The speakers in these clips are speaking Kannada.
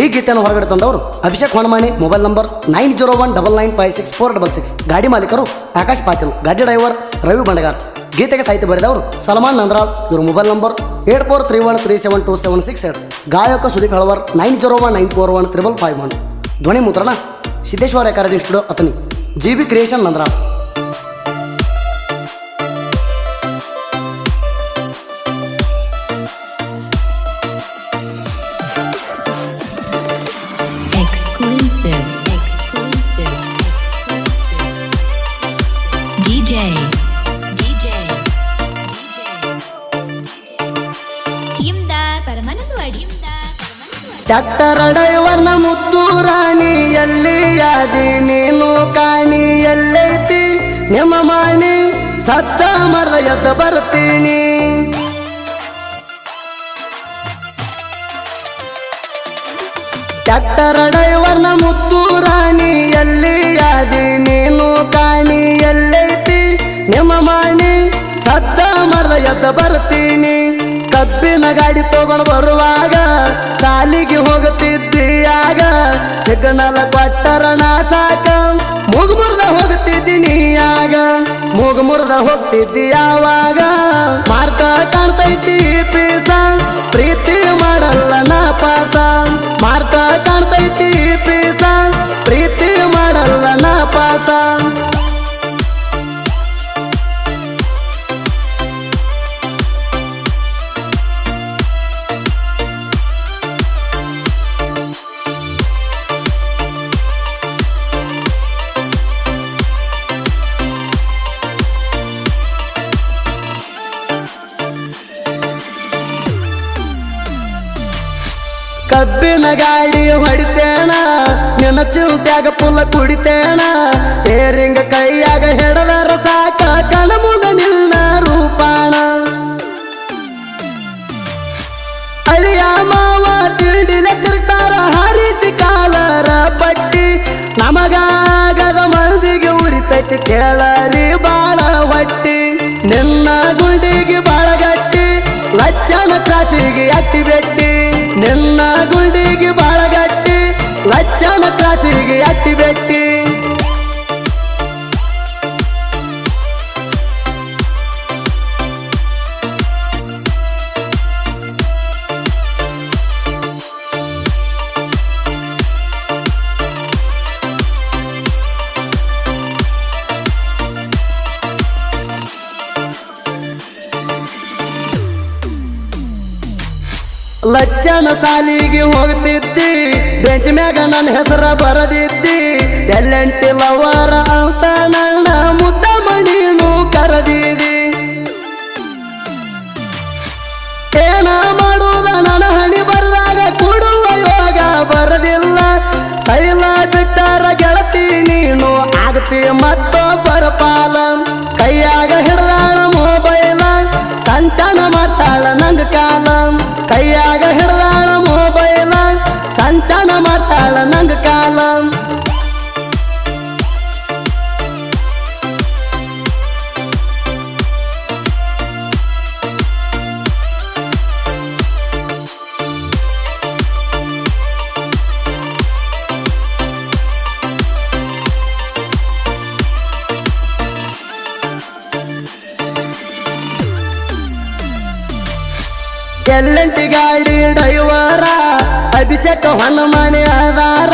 ಈ ಗೀತೆಯನ್ನು ಹೊರಗಡೆ ತಂದವರು Abhishek Honamani mobile number nine zero one double nine five six four double six. ಗಾಡಿ ಮಾಲೀಕರು ಆಕಾಶ್ ಪಾಟೀಲ್, ಗಾಡಿ ಡ್ರೈವರ್ ರವಿ ಬಂಡಗಾರ್. ಗೀತೆಗೆ ಸಾಹಿತ್ಯ ಬರೆದವರು ಸಲ್ಮಾನ್ ನಂದ್ರಾಳ್. ಇವರು mobile number eight four three one three seven two seven six eight. ಗಾಯಕ Sudeep Halavar nine zero one nine four one triple five one. ಧ್ವನಿ ಮುದ್ರಣ Siddeshwara recording studio Athani. G B creation Nandral. Exclusive. DJ. DJ. Tractor ಡ್ರೈವರ್ನ ಮುದ್ದು ರಾಣಿ ಎಲ್ಲಿ ಯಾದಿ ನೀನು ಕಾಣಿ ಎಲ್ಲೈತಿ ನಿಮ್ಮ ಮಾಣಿ ಸತ್ತ ಮರ ಎದ್ದ ಬರ್ತೀನಿ ಟ್ಯಾಕ್ಟರ್ ಡ್ರೈವರ್ನ ಮುತ್ತು ರಾಣಿ ಎಲ್ಲಿ ನೀನು ಕಾಣಿ ಎಲ್ಲೈತಿ ನಿಮ್ಮ ಮಾಣಿ ಸತ್ತ ಮರ ಬರ್ತೀನಿ. ಕಬ್ಬಿನ ಗಾಡಿ ತಗೊಂಡು ಬರುವಾಗ ಸಾಲಿಗೆ ಹೋಗುತ್ತಿದ್ದೀಯಾಗ. ಸಿಗ್ನಲ್ ಕೊಟ್ಟರಣ ಸಾಕ. ಮೂಗು ಮುರ್ದ ಹೋಗುತ್ತಿದ್ದೀನಿ ಆಗ. ಮೂಗು ಮುರ್ದ ಹೋಗ್ತಿದ್ದಿ ಯಾವಾಗ? Mark ಕಾಣ್ತೈತಿ piece. ಪ್ರೀತಿ ಮಾಡಲ್ಲ ನಾ ಪಾಸ. ಮಾರ್ಕ ಕಾಣ್ತೈತಿ ಮಾಡಲ್ಲ ನಾ ಪಾಸ. ಕಬ್ಬಿನ ಗಾಡಿ ಹೊಡಿತೇನ? ನಿನ್ನ ಚಿಂತ್ಯಾಗ ಪುಲ್ಲ ಕುಡಿತೇನ? ಏರಿಂಗ ಕೈಯಾಗ ಹಿಡದರ ಕಣ ಮುಂದ ನಿನ್ನ ರೂಪಾಣ ಅಳಿಯ ಮಾವ ತಿಂಡಿಲೆ ತಿರ್ತಾರ, ಹರಿಸಿ ಕಾಲರ ಪಟ್ಟಿ ನಮಗಾಗದ ಮಂದಿಗೆ ಉರಿತೈತಿ ಕೇಳರಿ ಬಾಳ ಹೊಟ್ಟಿ. ನಿನ್ನ ಗುಂಡಿಗೆ ಬಾಳ ಲಚ್ಚನ ಕಾಸಿಗೆ ಅಟ್ಟಿ ಅಟ್ಟಿ ಲಚ್ಚನ ಸಾಲಿಗೆ ಹೋಗ್ತಿದ್ದಿ. ಬೆಂಚ್ ಮ್ಯಾಗ ನನ್ನ ಹೆಸರ ಬರದಿದ್ದಿ. ಎಲ್ಲೆಂಟಿ ಲವರ ಅಂತ ನನ್ನ ಮುದ್ದ ಮಣಿನು ಕರೆದಿದಿ ಎಲ್ಲಂಟಿ ಗಾಡಿ ಡ್ರೈವರ? ಅಭಿಷೇಕ ಹೊನ್ನಮನೆ ಅದಾರ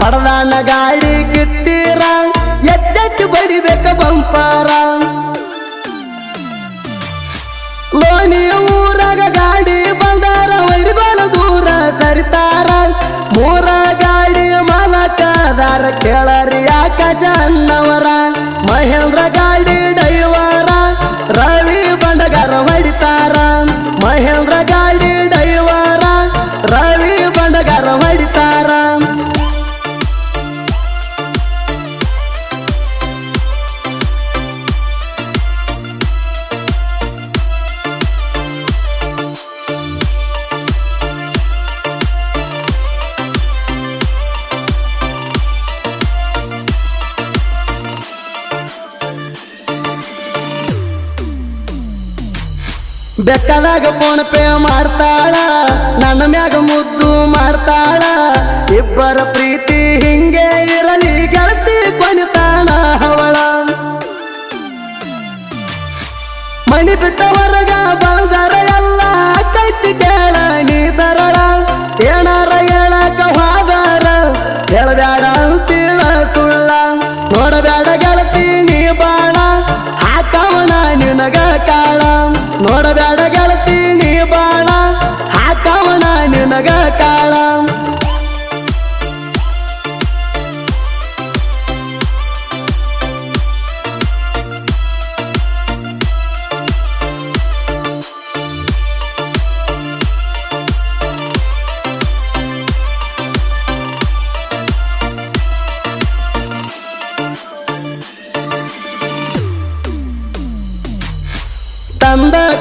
ಪಡದಾನ ಗಾಡಿ ಕಿತ್ತೀರ. ಎದ್ದೆತ್ತಿ ಬಡಿಬೇಕ ಬಂಪಾರ. ಲೋನಿಯ ಊರಾಗ ಗಾಡಿ ಬಂದಾರ ವೈರಿಗೋಲ ದೂರ ಸರಿತಾರ. ಬೆಕ್ಕದಾಗ ಫೋನ್ ಪೇ ಮಾಡ್ತಾಳ ನನ್ನ ಮ್ಯಾಗ ಮುದ್ದು ಮಾಡ್ತಾಳ. ಇಬ್ಬರ ಪ್ರೀತಿ ಹಿಂಗೆ ಇರಲಿ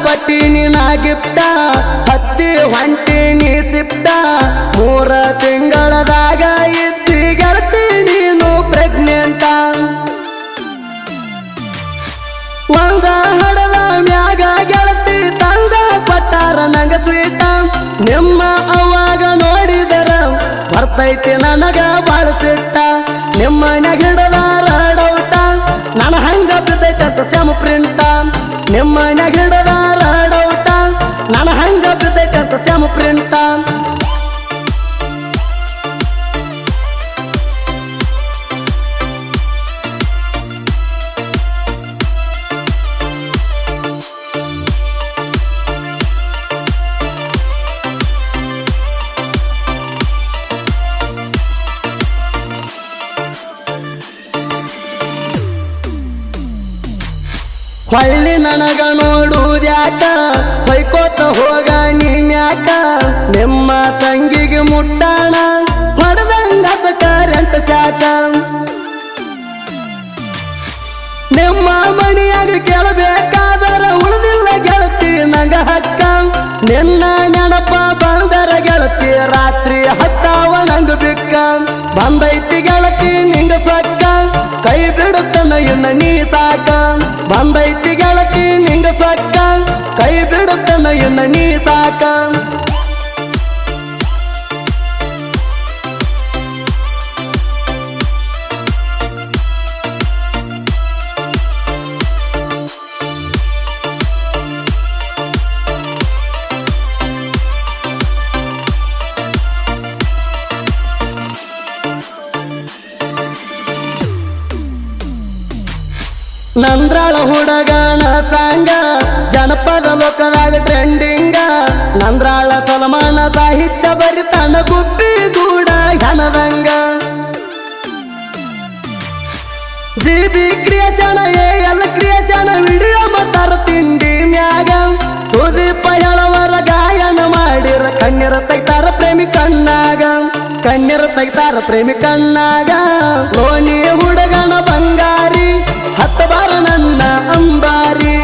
ಕೊಟ್ಟಿನಿ ನಾ ಗಿಫ್ಟ ಹತ್ತಿ ಹೊಂಟಿನಿ ಸಿಪ್ಟ ಮೂರ ತಿಂಗಳದಾಗ ಇದ್ದಿ ಗೆಳತಿ ನೀನು ಪ್ರೆಗ್ನೆಂಟ ಒಂದ ಹಡದ ಮ್ಯಾಗ ಗೆಳತಿ ತಂದ, ಕೊಟ್ಟಾರ ನಂಗ ಸ್ವೀಟ ನಿಮ್ಮ ಅವಾಗ ನೋಡಿದರ, ಬರ್ತೈತಿ ನನಗ ಬಳಸಿಟ್ಟ ನಿಮ್ಮ ನೆಗಿಡದ ರಡೌಟ ನನ್ನ ಹಂಗ ಬಿದ್ದೈತ ಸೆಮ ಪ್ರಿಂಟ ನಿಮ್ಮ ನೆಗಿಡದಾರ ಹೊಳ್ಳಿ ನನಗ ನೋಡುವುದ್ಯಾಕ ಹೊಯ್ಕೋತ ಹೋಗ ನೀನ್ಯಾಕ? ನಿಮ್ಮ ತಂಗಿಗೆ ಮುಟ್ಟಾಣ? ಹೊಡೆದಂಗ ಕಾರ್ಯಂತ ಶಾಕ ನಿಮ್ಮ ಮಣಿಯಾಗ ಕೇಳಬೇಕಾದರ ಉಳಿದಿಲ್ಲ ಗೆಳತಿ, ನಂಗ ಹಕ್ಕ. ನಿನ್ನ ನೆನಪ ಬಂದರ ಗೆಳತಿ, ರಾತ್ರಿ ಹತ್ತಾವ ನಂಗ ಬಿಕ್ಕ. ಬಂದೈತಿ ಗೆಳತಿ, ನಿಂಗ ಸಕ್ಕ. ಕೈ ಬಿಡುತ್ತನ ಇನ್ನ ನೀ ಸಾಕ. ಬಂದೈತಿ ಗೆಳತಿ ಹುಡಗನ ಸಾಂಗ ಜನಪದ ಲೋಕದಾಗ ಟ್ರೆಂಡಿಂಗ ನಂದ್ರಾಳ ಸಲಮಾನ ಸಾಹಿತ್ಯ ಬರಿತಾನ ಗುಬ್ಬಿ ಗೂಡ ಘನದಂಗ G B creation A L creation video ಮತ್ತಾರ ತಿಂಡಿ ಮ್ಯಾಗ. ಸುದೀಪ ಹೇಳವರ ಗಾಯನ ಮಾಡಿರ ಕಣ್ಣೀರ ತೆಗ್ತಾರ ಪ್ರೇಮಿ ಕಣ್ಣಾಗ. ಕಣ್ಣೀರ ತೆಗ್ತಾರ ಪ್ರೇಮಿ ಕಣ್ಣಾಗ. ಲೋನಿ ಹುಡುಗನ ಬಂಗಾರಿ ಹತ್ತಬಾರ ನನ್ನ ಅಂಬಾರಿ.